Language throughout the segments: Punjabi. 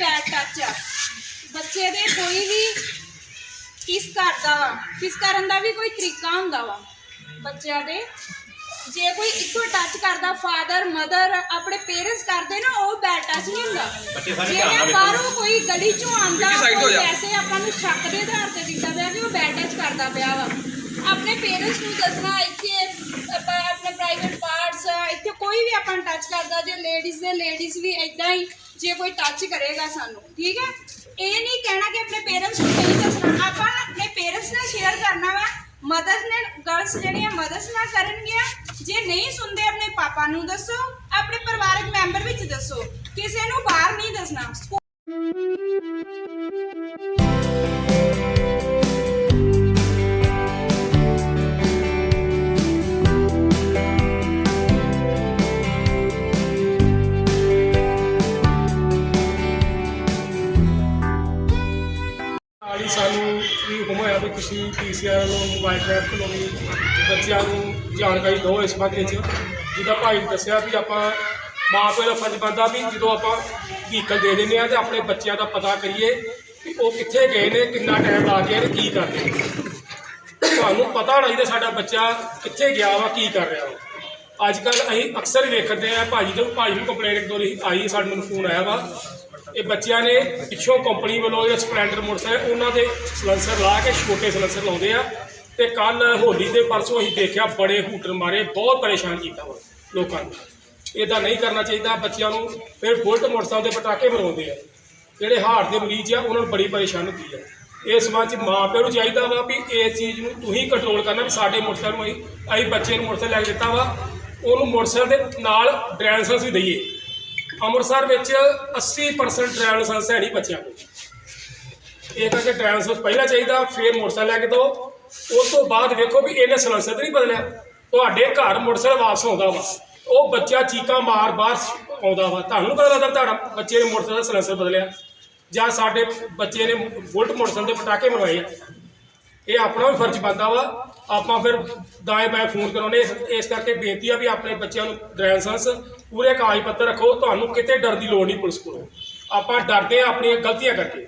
ਬੈਡ ਟੱਚ ਆ ਬੱਚੇ ਦੇ ਕੋਈ ਵੀ ਕਿਸ ਕਰਦਾ ਵਾ ਕਿਸ ਕਰਨ ਦਾ ਵੀ ਕੋਈ ਤਰੀਕਾ ਹੁੰਦਾ ਵਾ ਬੱਚਿਆਂ ਦੇ ਜੇ ਕੋਈ ਇੱਕੋ ਟੱਚ ਕਰਦਾ ਫਾਦਰ ਮਦਰ ਆਪਣੇ ਪੇਰੈਂਟਸ ਕਰਦੇ ਨਾ ਉਹ ਬੈਡ ਟੱਚ ਨਹੀਂ ਹੁੰਦਾ ਜੇ। ਬਾਹਰੋਂ ਕੋਈ ਗਲੀ ਚੋਂ ਆਂਦਾ। ਵੈਸੇ ਆਪਾਂ ਨੂੰ ਸ਼ੱਕ ਦੇ ਆਧਾਰ ਤੇ ਦਿਖਦਾ ਪਿਆ ਕਿ ਉਹ ਬੈਡ ਟੱਚ ਕਰਦਾ ਪਿਆ ਵਾ ਆਪਣੇ ਪੇਰੈਂਟਸ ਨੂੰ ਦੱਸਣਾ ਇੱਥੇ ਆਪਾਂ ਆਪਣੇ ਪ੍ਰਾਈਵੇਟ ਪਾਰਟਸ ਇੱਥੇ ਕੋਈ ਵੀ ਆਪਾਂ ਟੱਚ ਕਰਦਾ ਜੇ ਲੇਡੀਜ਼ ਦੇ ਲੇਡੀਜ਼ ਵੀ ਇਦਾਂ ਹੀ ਜੇ ਕੋਈ ਟੱਚ ਕਰੇਗਾ ਸਾਨੂੰ, ਠੀਕ ਹੈ? ਇਹ ਨਹੀਂ ਕਹਿਣਾ ਕਿ ਆਪਣੇ ਪੇਰੈਂਟਸ ਨੂੰ ਨਹੀਂ ਦੱਸਣਾ। ਆਪਾਂ ਆਪਣੇ ਪੇਰੈਂਟਸ ਨਾਲ ਸ਼ੇਅਰ ਕਰਨਾ ਵਾ। ਮਦਰਸ ਨੇ ਗਰਲਸ ਜਿਹੜੀਆਂ ਮਦਰਸ ਨਾਲ ਕਰਨਗੀਆਂ ਜੇ ਨਹੀਂ ਸੁਣਦੇ ਆਪਣੇ ਪਾਪਾ ਨੂੰ, ਦੱਸੋ। ਆਪਣੇ ਪਰਿਵਾਰਕ ਮੈਂਬਰ ਵਿੱਚ ਦੱਸੋ। ਕਿਸੇ ਨੂੰ ਬਾਹਰ ਨਹੀਂ ਦੱਸਣਾ। ਹੁਕਮ ਹੋਇਆ ਵੀ ਤੁਸੀਂ ਪੀਸੀਆਰ ਨੂੰ ਮੋਬਾਈਲ ਐਪ ਕੋਲੋਂ ਵੀ ਬੱਚਿਆਂ ਨੂੰ ਜਾਣਕਾਰੀ ਦਿਓ ਇਸ ਬਾਰੇ ਵਿੱਚ ਜਿਹਦਾ ਭਾਈ ਨੇ ਦੱਸਿਆ ਵੀ ਆਪਾਂ ਮਾਂ ਪਿਓ ਦਾ ਫਰਜ਼ ਬਣਦਾ ਵੀ ਜਦੋਂ ਆਪਾਂ ਵਹੀਕਲ ਦੇ ਦਿੰਦੇ ਆ ਤੇ ਆਪਣੇ ਬੱਚਿਆਂ ਦਾ ਪਤਾ ਕਰੀਏ ਕਿ ਉਹ ਕਿੱਥੇ ਗਏ ਨੇ, ਕਿੰਨਾ ਟਾਈਮ ਲਾ ਕੇ ਆਏ ਨੇ, ਕੀ ਕਰਦੇ ਨੇ। ਤੁਹਾਨੂੰ ਪਤਾ ਹੋਣਾ ਚਾਹੀਦਾ ਸਾਡਾ ਬੱਚਾ ਕਿੱਥੇ ਗਿਆ ਵਾ, ਕੀ ਕਰ ਰਿਹਾ ਵਾ। ਅੱਜ ਕੱਲ ਅਸੀਂ ਅਕਸਰ ਹੀ ਵੇਖਦੇ ਆ ਭਾਜੀ ਤੋਂ ਭਾਜੀ ਨੂੰ ਕੰਪਲੇਂਟ ਇੱਕ ਦੋ ਵਾਰੀ ਆਈ, ਸਾਡੇ ਮੈਨੂੰ ਫੋਨ ਆਇਆ ਵਾ। ਇਹ ਬੱਚਿਆਂ ਨੇ ਪਿੱਛੋਂ ਕੰਪਨੀ ਵੱਲੋਂ ਇਹ ਸਪਲੈਂਡਰ ਮੋਟਰਸਾਈਕਲ, ਉਹਨਾਂ ਦੇ ਸਲੈਂਸਰ ਲਾ ਕੇ ਛੋਟੇ ਸਲੈਂਸਰ ਲਾਉਂਦੇ ਆ। ਤੇ ਕੱਲ ਹੋਲੀ ਦੇ ਪਰਸੋਂ ਅਸੀਂ ਦੇਖਿਆ ਬੜੇ ਹੂਟਰ ਮਾਰੇ, ਬਹੁਤ ਪਰੇਸ਼ਾਨ ਕੀਤਾ ਵਾ ਲੋਕਾਂ ਨੂੰ। ਇਦਾਂ ਨਹੀਂ ਕਰਨਾ ਚਾਹੀਦਾ, ਬੱਚਿਆਂ ਨੂੰ ਫਿਰ ਬੁਲਟ ਮੋਟਰਸਾਈਕਲ ਦੇ ਪਟਾਕੇ ਮਰਾਉਂਦੇ ਆ। ਜਿਹੜੇ ਹਾਰਟ ਦੇ ਮਰੀਜ਼ ਆ, ਉਹਨਾਂ ਨੂੰ ਬੜੀ ਪਰੇਸ਼ਾਨ ਹੁੰਦੀ ਹੈ ਇਸ ਸੰਬੰਧ ਚ ਮਾਂ ਪਿਓ ਨੂੰ ਚਾਹੀਦਾ ਵਾ ਵੀ ਇਸ ਚੀਜ਼ ਨੂੰ ਤੁਸੀਂ ਕੰਟਰੋਲ ਕਰਨਾ ਵੀ ਸਾਡੇ ਮੋਟਰਸਾਈਕਲ ਨੂੰ ਅਸੀਂ ਅਸੀਂ ਬੱਚੇ ਨੂੰ ਮੋਟਰਸਾਈਕਲ ਲੈ ਕੇ ਦਿੱਤਾ ਵਾ। ਉਹਨੂੰ ਮੋਟਰਸਾਈਕਲ ਦੇ ਨਾਲ ਡਰਾਈਵ ਲਾਇਸੈਂਸ ਵੀ ਦਈਏ। ਅੰਮ੍ਰਿਤਸਰ ਵਿੱਚ 80% ਡਰਾਈਵ ਲਾਇਸੈਂਸ ਹੈ ਨਹੀਂ ਬੱਚਿਆਂ ਕੋਲ। ਇਹ ਕਰਕੇ ਡਰਾਈਵ ਲਾਇਸੈਂਸ ਪਹਿਲਾਂ ਚਾਹੀਦਾ, ਫਿਰ ਮੋਟਰਸਾਈਕਲ ਲੈ ਕੇ ਦਿਓ। ਉਸ ਤੋਂ ਬਾਅਦ ਵੇਖੋ ਵੀ ਇਹਨੇ ਸਿਲੰਸਰ 'ਤੇ ਨਹੀਂ ਬਦਲਿਆ। ਤੁਹਾਡੇ ਘਰ ਮੋਟਰਸਾਈਕਲ ਵਾਪਸ ਆਉਂਦਾ ਵਾ। ਉਹ ਬੱਚਾ ਚੀਕਾਂ ਮਾਰ ਬਾਹਰ ਆਉਂਦਾ ਵਾ। ਤੁਹਾਨੂੰ ਪਤਾ ਲੱਗਦਾ ਤੁਹਾਡਾ ਬੱਚੇ ਨੇ ਮੋਟਰਸਾਈਕਲ ਦਾ ਸਿਲੰਸਰ ਬਦਲਿਆ। ਜਾਂ ਸਾਡੇ ਬੱਚੇ ਨੇ ਬੁਲਟ ਮੋਟਰਸਾਈਕਲ ਦੇ ਪਟਾਕੇ ਮਰਵਾਏ ਆ। ਇਹ ਆਪਣਾ ਵੀ ਫਰਜ਼ ਬਣਦਾ ਵਾ। ਆਪਾਂ ਫਿਰ ਦਾਏ ਬਾਏ ਫੋਨ ਕਰਾਉਣੇ ਇਸ ਇਸ ਕਰਕੇ ਬੇਨਤੀ ਆ ਵੀ ਆਪਣੇ ਬੱਚਿਆਂ ਨੂੰ ਡਰਾਈਵ ਪੂਰੇ ਕਾਗਜ਼ ਪੱਤਰ ਰੱਖੋ। ਤੁਹਾਨੂੰ ਕਿਤੇ ਡਰ ਦੀ ਲੋੜ ਨਹੀਂ ਪੁਲਿਸ ਕੋਲੋਂ। ਆਪਾਂ ਡਰਦੇ ਆ ਆਪਣੀਆਂ ਗਲਤੀਆਂ ਕਰਕੇ।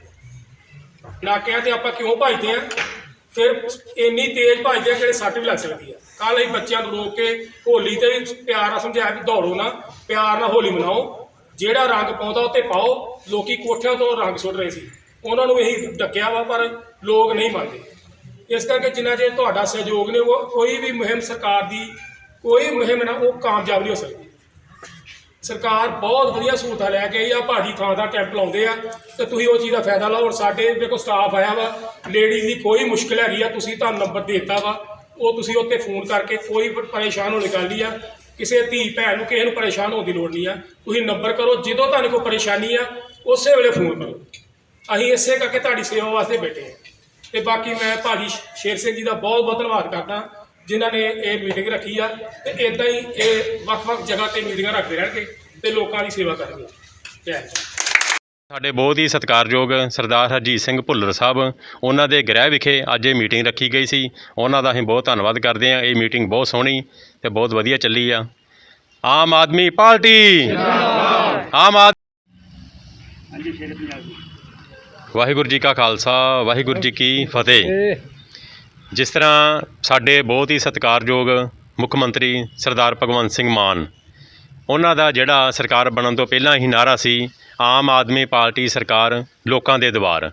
ਨਾਕਿਆਂ ਤੇ ਆਪਾਂ ਕਿਉਂ ਭੱਜਦੇ ਆ ਫਿਰ ਇੰਨੀ ਤੇਜ਼ ਭੱਜਦੇ ਆ ਜਿਹੜੇ ਸੱਟ ਵੀ ਲੱਗ ਸਕਦੀ ਆ। ਕੱਲ ਅਸੀਂ ਬੱਚਿਆਂ ਨੂੰ ਰੋਕ ਕੇ ਹੋਲੀ ਤੇ ਵੀ ਪਿਆਰ ਨਾਲ ਸਮਝਾਇਆ ਵੀ ਦੌੜੋ ਨਾ। ਪਿਆਰ ਨਾਲ ਹੋਲੀ ਮਨਾਓ। ਜਿਹੜਾ ਰੰਗ ਪਾਉਂਦਾ ਉੱਤੇ ਪਾਓ। ਲੋਕੀ ਕੋਠਿਆਂ ਤੋਂ ਰੰਗ ਸੁੱਟ ਰਹੇ ਸੀ। ਉਹਨਾਂ ਨੂੰ ਇਹੀ ਡੱਕਿਆ ਵਾ, ਪਰ ਲੋਕ ਨਹੀਂ ਮੰਨਦੇ। ਇਸ ਕਰਕੇ ਜਿੰਨਾ ਜੇ ਤੁਹਾਡਾ ਸਹਿਯੋਗ ਨੇ, ਉਹ ਕੋਈ ਵੀ ਮੁਹਿੰਮ ਸਰਕਾਰ ਦੀ, ਕੋਈ ਮੁਹਿੰਮ ਨਾ, ਉਹ ਕਾਮਯਾਬ ਨਹੀਂ ਹੋ ਸਕਦੀ। ਸਰਕਾਰ ਬਹੁਤ ਵਧੀਆ ਸਹੂਲਤਾਂ ਲੈ ਕੇ ਆਈ ਆ ਭਾਜੀ ਥਾਂ ਦਾ ਕੈਂਪ ਲਾਉਂਦੇ ਆ, ਤੇ ਤੁਸੀਂ ਉਹ ਚੀਜ਼ ਦਾ ਫਾਇਦਾ ਲਓ। ਔਰ ਸਾਡੇ ਦੇਖੋ ਸਟਾਫ ਆਇਆ ਵਾ ਲੇਡੀਜ਼ ਦੀ ਕੋਈ ਮੁਸ਼ਕਲ ਹੈਗੀ ਆ, ਤੁਸੀਂ ਤੁਹਾਨੂੰ ਨੰਬਰ ਦੇ ਦਿੱਤਾ ਵਾ। ਉਹ ਤੁਸੀਂ ਉੱਤੇ ਫੋਨ ਕਰਕੇ ਕੋਈ ਪਰੇਸ਼ਾਨ ਹੋਣ ਦੀ ਗੱਲ ਨਹੀਂ ਆ। ਕਿਸੇ ਧੀ, ਭੈਣ ਨੂੰ ਕਿਸੇ ਨੂੰ ਪਰੇਸ਼ਾਨ ਹੋਣ ਦੀ ਲੋੜ ਨਹੀਂ ਆ। ਤੁਸੀਂ ਨੰਬਰ ਕਰੋ, ਜਦੋਂ ਤੁਹਾਨੂੰ ਕੋਈ ਪਰੇਸ਼ਾਨੀ ਆ, ਉਸੇ ਵੇਲੇ ਫੋਨ ਕਰੋ। ਅਸੀਂ ਇਸੇ ਕਰਕੇ ਤੁਹਾਡੀ ਸੇਵਾ ਵਾਸਤੇ ਬੈਠੇ ਹਾਂ ਤੇ ਬਾਕੀ ਮੈਂ ਭਾਜੀ ਸ਼ੇਰ ਸਿੰਘ ਜੀ ਦਾ ਬਹੁਤ ਬਹੁਤ ਧੰਨਵਾਦ ਕਰਦਾ ਜਿਨ੍ਹਾਂ ਨੇ ਇਹ ਮੀਟਿੰਗ ਰੱਖੀ ਆ ਤੇ ਇਦਾਂ ਹੀ ਇਹ ਵੱਖ-ਵੱਖ ਜਗ੍ਹਾ ਤੇ ਮੀਟਿੰਗਾਂ ਰੱਖਦੇ ਰਹਿਣਗੇ ਤੇ ਲੋਕਾਂ ਦੀ ਸੇਵਾ ਕਰਨਗੇ। ਜੈ। ਸਾਡੇ ਬਹੁਤ ਹੀ ਸਤਿਕਾਰਯੋਗ ਸਰਦਾਰ ਹਰਜੀਤ ਸਿੰਘ ਭੁੱਲਰ ਸਾਹਿਬ ਉਹਨਾਂ ਦੇ ਗ੍ਰਹਿ ਵਿਖੇ ਅੱਜ ਇਹ ਮੀਟਿੰਗ ਰੱਖੀ ਗਈ ਸੀ। ਉਹਨਾਂ ਦਾ ਅਸੀਂ ਬਹੁਤ ਧੰਨਵਾਦ ਕਰਦੇ ਹਾਂ। ਇਹ ਮੀਟਿੰਗ ਬਹੁਤ ਸੋਹਣੀ ਤੇ ਬਹੁਤ ਵਧੀਆ ਚੱਲੀ ਆ। ਆਮ ਆਦਮੀ ਪਾਰਟੀ। ਆਮ ਆਦ ਵਾਹਿਗੁਰੂ ਜੀ ਕਾ ਖਾਲਸਾ, ਵਾਹਿਗੁਰੂ ਜੀ ਕੀ ਫਤਿਹ। ਜਿਸ ਤਰ੍ਹਾਂ ਸਾਡੇ ਬਹੁਤ ਹੀ ਸਤਿਕਾਰਯੋਗ ਮੁੱਖ ਮੰਤਰੀ ਸਰਦਾਰ ਭਗਵੰਤ ਸਿੰਘ ਮਾਨ, ਉਹਨਾਂ ਦਾ ਜਿਹੜਾ ਸਰਕਾਰ ਬਣਨ ਤੋਂ ਪਹਿਲਾਂ ਹੀ ਨਾਰਾ ਸੀ, ਆਮ ਆਦਮੀ ਪਾਰਟੀ ਸਰਕਾਰ ਲੋਕਾਂ ਦੇ ਦੁਆਰ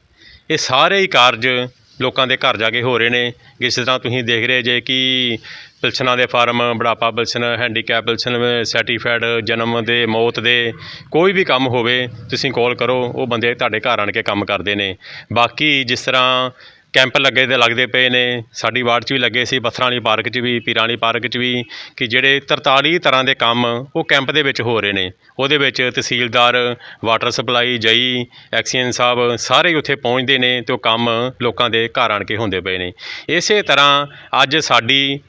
ਇਹ ਸਾਰੇ ਹੀ ਕਾਰਜ ਲੋਕਾਂ ਦੇ ਘਰ ਜਾ ਕੇ ਹੋ ਰਹੇ ਨੇ। ਜਿਸ ਤਰ੍ਹਾਂ ਤੁਸੀਂ ਦੇਖ ਰਹੇ ਜੇ ਕਿ ਪਿਲਸਨਾਂ ਦੇ ਫਾਰਮ, ਬੁਢਾਪਾ ਪਿਲਸਨ ਹੈਂਡੀਕੈਪ ਪਿਲਸਨ ਸਰਟੀਫਾਈਡ ਜਨਮ ਦੇ, ਮੌਤ ਦੇ ਕੋਈ ਵੀ ਕੰਮ ਹੋਵੇ, ਤੁਸੀਂ ਕਾਲ ਕਰੋ, ਉਹ ਬੰਦੇ ਤੁਹਾਡੇ ਘਰ ਆਣ ਕੇ ਕੰਮ ਕਰਦੇ ਨੇ। ਬਾਕੀ ਜਿਸ ਤਰ੍ਹਾਂ ਕੈਂਪ ਲੱਗੇ ਦੇ ਲੱਗਦੇ ਪਏ ਨੇ। ਸਾਡੀ ਵਾਰਡ 'ਚ ਵੀ ਲੱਗੇ ਸੀ, ਪੱਥਰਾਂ ਵਾਲੀ ਪਾਰਕ 'ਚ ਵੀ, ਪੀਰਾਂ ਵਾਲੀ ਪਾਰਕ 'ਚ ਵੀ ਕਿ ਜਿਹੜੇ 43 ਤਰ੍ਹਾਂ ਦੇ ਕੰਮ ਉਹ ਕੈਂਪ ਦੇ ਵਿੱਚ ਹੋ ਰਹੇ ਨੇ। ਉਹਦੇ ਵਿੱਚ ਤਹਿਸੀਲਦਾਰ, ਵਾਟਰ ਸਪਲਾਈ, ਜਈ, ਐਕਸੀਅਨ ਸਾਹਿਬ ਸਾਰੇ ਉੱਥੇ ਪਹੁੰਚਦੇ ਨੇ ਅਤੇ ਉਹ ਕੰਮ ਲੋਕਾਂ ਦੇ ਘਰ ਆਣ ਕੇ ਹੁੰਦੇ ਪਏ ਨੇ। ਇਸੇ ਤਰ੍ਹਾਂ ਅੱਜ ਸਾਡੀ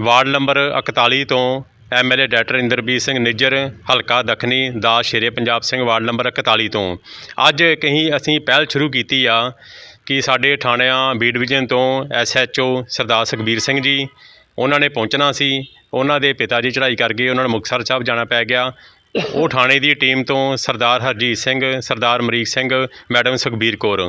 ਵਾਰਡ ਨੰਬਰ 41 ਤੋਂ ਐਮਐਲਏ ਡਾਕਟਰ ਇੰਦਰਬੀਰ ਸਿੰਘ ਨਿੱਜਰ, ਹਲਕਾ ਦੱਖਣੀ ਦਾ ਸ਼ੇਰੇ ਪੰਜਾਬ ਸਿੰਘ ਵਾਰਡ ਨੰਬਰ 41 ਤੋਂ। ਅੱਜ ਕਹੀਂ ਅਸੀਂ ਪਹਿਲ ਸ਼ੁਰੂ ਕੀਤੀ ਆ ਕਿ ਸਾਡੇ ਥਾਣਿਆਂ, ਬੀ ਡਿਵੀਜ਼ਨ ਤੋਂ ਐਸਐਚਓ ਸਰਦਾਰ ਸੁਖਬੀਰ ਸਿੰਘ ਜੀ, ਉਹਨਾਂ ਨੇ ਪਹੁੰਚਣਾ ਸੀ। ਉਹਨਾਂ ਦੇ ਪਿਤਾ ਜੀ ਚੜ੍ਹਾਈ ਕਰ ਗਏ ਉਹਨਾਂ ਨੂੰ ਮੁਕਤਸਰ ਸਾਹਿਬ ਜਾਣਾ ਪੈ ਗਿਆ। ਉਹ ਥਾਣੇ ਦੀ ਟੀਮ ਤੋਂ ਸਰਦਾਰ ਹਰਜੀਤ ਸਿੰਘ, ਸਰਦਾਰ ਅਮਰੀਕ ਸਿੰਘ, ਮੈਡਮ ਸੁਖਬੀਰ ਕੌਰ,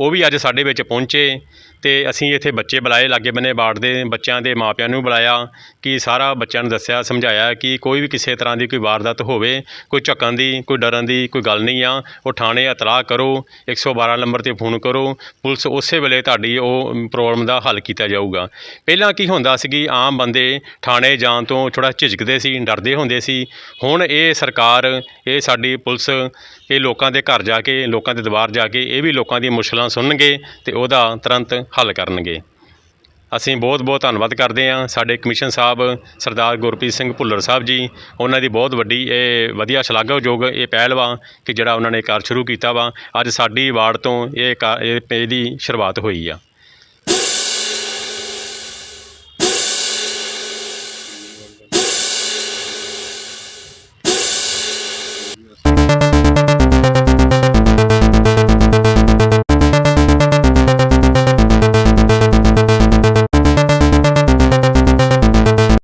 ਉਹ ਵੀ ਅੱਜ ਸਾਡੇ ਵਿੱਚ ਪਹੁੰਚੇ। ਅਤੇ ਅਸੀਂ ਇੱਥੇ ਬੱਚੇ ਬੁਲਾਏ, ਲਾਗੇ ਬੰਨੇ ਬਾੜ ਦੇ ਬੱਚਿਆਂ ਦੇ ਮਾਪਿਆਂ ਨੂੰ ਬੁਲਾਇਆ ਕਿ ਸਾਰਾ ਬੱਚਿਆਂ ਨੂੰ ਦੱਸਿਆ, ਸਮਝਾਇਆ ਕਿ ਕੋਈ ਵੀ ਕਿਸੇ ਤਰ੍ਹਾਂ ਦੀ ਕੋਈ ਵਾਰਦਾਤ ਹੋਵੇ, ਕੋਈ ਝੱਕਣ ਦੀ, ਕੋਈ ਡਰਨ ਦੀ ਕੋਈ ਗੱਲ ਨਹੀਂ ਆ। ਉਹ ਥਾਣੇ ਇਤਲਾਹ ਕਰੋ 112 ਨੰਬਰ ਤੇ ਫੋਨ ਕਰੋ, ਪੁਲਿਸ ਉਸੇ ਵੇਲੇ ਤੁਹਾਡੀ ਉਹ ਪ੍ਰੋਬਲਮ ਦਾ ਹੱਲ ਕੀਤਾ ਜਾਊਗਾ। ਪਹਿਲਾਂ ਕੀ ਹੁੰਦਾ ਸੀ ਕਿ ਆਮ ਬੰਦੇ ਥਾਣੇ ਜਾਣ ਤੋਂ ਥੋੜ੍ਹਾ ਝਿਜਕਦੇ ਸੀ, ਡਰਦੇ ਹੁੰਦੇ ਸੀ। ਹੁਣ ਇਹ ਸਰਕਾਰ, ਇਹ ਸਾਡੀ ਪੁਲਿਸ ਇਹ ਲੋਕਾਂ ਦੇ ਘਰ ਜਾ ਕੇ, ਲੋਕਾਂ ਦੇ ਦੁਆਰ ਜਾ ਕੇ, ਇਹ ਵੀ ਲੋਕਾਂ ਦੀਆਂ ਮੁਸ਼ਕਲਾਂ ਸੁਣਨਗੇ ਤੇ ਉਹਦਾ ਤੁਰੰਤ ਹੱਲ ਕਰਨਗੇ। ਅਸੀਂ ਬਹੁਤ ਬਹੁਤ ਧੰਨਵਾਦ ਕਰਦੇ ਹਾਂ ਸਾਡੇ ਕਮਿਸ਼ਨ ਸਾਹਿਬ, ਸਰਦਾਰ ਗੁਰਪ੍ਰੀਤ ਸਿੰਘ ਭੁੱਲਰ ਸਾਹਿਬ ਜੀ। ਉਹਨਾਂ ਦੀ ਬਹੁਤ ਵੱਡੀ ਇਹ ਵਧੀਆ ਸ਼ਲਾਘਾਯੋਗ ਇਹ ਪਹਿਲ ਵਾ ਕਿ ਜਿਹੜਾ ਉਹਨਾਂ ਨੇ ਕਾਰ ਸ਼ੁਰੂ ਕੀਤਾ ਵਾ। ਅੱਜ ਸਾਡੀ ਵਾਰਡ ਤੋਂ ਇਹ ਕਾ- ਇਹ ਇਹਦੀ ਸ਼ੁਰੂਆਤ ਹੋਈ ਆ।